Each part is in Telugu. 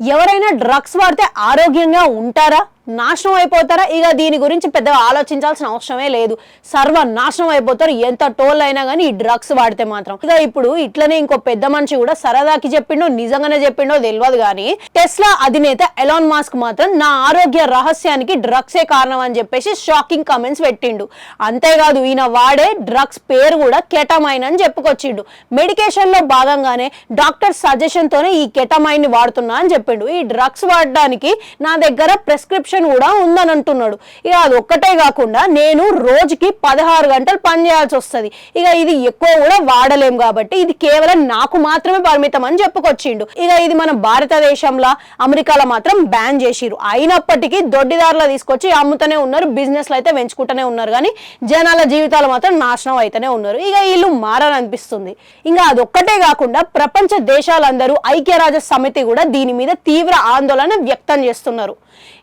ఎవరైనా డ్రగ్స్ వాడితే ఆరోగ్యంగా ఉంటారా? నాశనం అయిపోతారా? ఇక దీని గురించి పెద్దగా ఆలోచించాల్సిన అవసరమే లేదు. సర్వ నాశనం అయిపోతారు. ఎంత టోల్ అయినా కానీ ఈ డ్రగ్స్ వాడితే మాత్రం. ఇక ఇప్పుడు ఇట్లనే ఇంకో పెద్ద మనిషి కూడా సరదాకి చెప్పిండో నిజంగానే చెప్పిండో తెలియదు కానీ టెస్లా అధినేత ఎలాన్ మాస్క్ మాత్రం నా ఆరోగ్య రహస్యానికి డ్రగ్సే కారణం అని చెప్పేసి షాకింగ్ కామెంట్స్ పెట్టిండు. అంతేకాదు ఈయన వాడే డ్రగ్స్ పేరు కూడా కెటమైన్ అని చెప్పుకొచ్చిండు. మెడికేషన్లో భాగంగానే డాక్టర్ సజెషన్ తోనే ఈ కెటమైన్ని వాడుతున్నా అని చెప్పిండు. ఈ డ్రగ్స్ వాడడానికి నా దగ్గర ప్రిస్క్రిప్షన్ కూడా ఉందని అంటున్నాడు ఇక అది ఒక్కటే కాకుండా నేను రోజుకి పదహారు గంటలు పని చేయాల్సి వస్తుంది. ఇక ఇది ఎక్కువ కూడా వాడలేం కాబట్టి ఇది కేవలం నాకు మాత్రమే పరిమితం అని చెప్పుకొచ్చిండు. ఇక ఇది మన భారతదేశంలో అమెరికాలో మాత్రం బ్యాన్ చేసిరు అయినప్పటికీ దొడ్డిదారులు తీసుకొచ్చి అమ్ముతూనే ఉన్నారు బిజినెస్లు అయితే పెంచుకుంటూనే ఉన్నారు కానీ జనాల జీవితాలు మాత్రం నాశనం అయితేనే ఉన్నారు. ఇక వీళ్ళు మారనిపిస్తుంది ఇంకా అదొక్కటే కాకుండా ప్రపంచ దేశాలందరూ ఐక్యరాజ్య సమితి కూడా దీని మీద తీవ్ర ఆందోళన వ్యక్తం చేస్తున్నారు.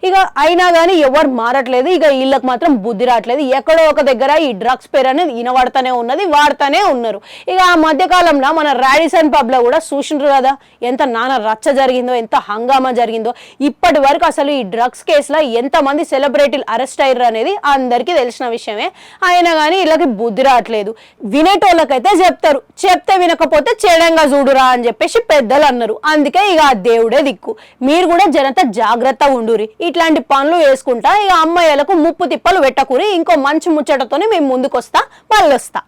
ఇక అయినా కానీ ఎవరు మారట్లేదు. ఇక వీళ్ళకి మాత్రం బుద్ధి రావట్లేదు. ఎక్కడో ఒక దగ్గర ఈ డ్రగ్స్ పేరు అనేది వినబడతానే ఉన్నది వాడుతూనే ఉన్నారు. ఇక ఆ మధ్యకాలంలో మన రాడిసన్ పబ్లో కూడా చూసిండ్రు కదా ఎంత నానా రచ్చ జరిగిందో ఎంత హంగామా జరిగిందో. ఇప్పటి వరకు అసలు ఈ డ్రగ్స్ కేసులో ఎంత మంది సెలబ్రిటీలు అరెస్ట్ అయ్యారు అనేది అందరికీ తెలిసిన విషయమే. అయినా కానీ వీళ్ళకి బుద్ధి రావట్లేదు. వినేటోళ్ళకైతే చెప్తారు. చెప్తే వినకపోతే చేయడంగా చూడురా అని చెప్పేసి పెద్దలు అన్నారు. అందుకే ఇక ఆ దేవుడే దిక్కు. మీరు కూడా జనత జాగ్రత్త ఉండురి ఇట్లాంటి పనులు వేసుకుంటా ఇక అమ్మాయిలకు ముప్పు తిప్పలు పెట్టకూరి ఇంకో మంచి ముచ్చటతోనే మేము ముందుకొస్తా మళ్ళొస్తా.